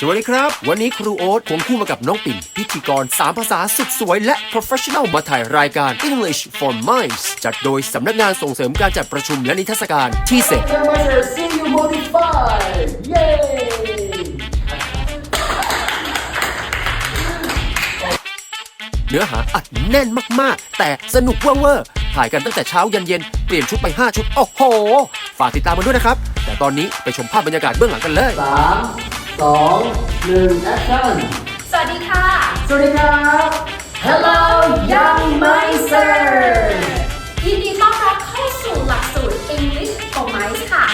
สวัสดีครับ วันนี้ครูโอ๊ตควงคู่มากับน้องปิ่น พิธีกร3ภาษาสุดสวยและ professional มาถ่ายรายการ English for Minds จัดโดยสำนักงานส่งเสริมการจัดประชุมและนิทรรศการที่เสร็จ Jeremiah, see you modified! Yay! เนื้อหาอัดแน่นมาก ๆ แต่สนุกเวอร์ๆถ่ายกันตั้งแต่เช้ายันเย็น เปลี่ยนชุดไป 5 ชุด โอ้โห ฝากติดตามกันด้วยนะครับ แต่ตอนนี้ไปชมภาพบรรยากาศเบื้องหลังกันเลย สาม สองหนึ่งแอคชั่น สวัสดีค่ะ สวัสดีครับ Hello Young Miser ยินดีต้อนรับเข้าสู่หลักสูตร English for Mice ค่ะ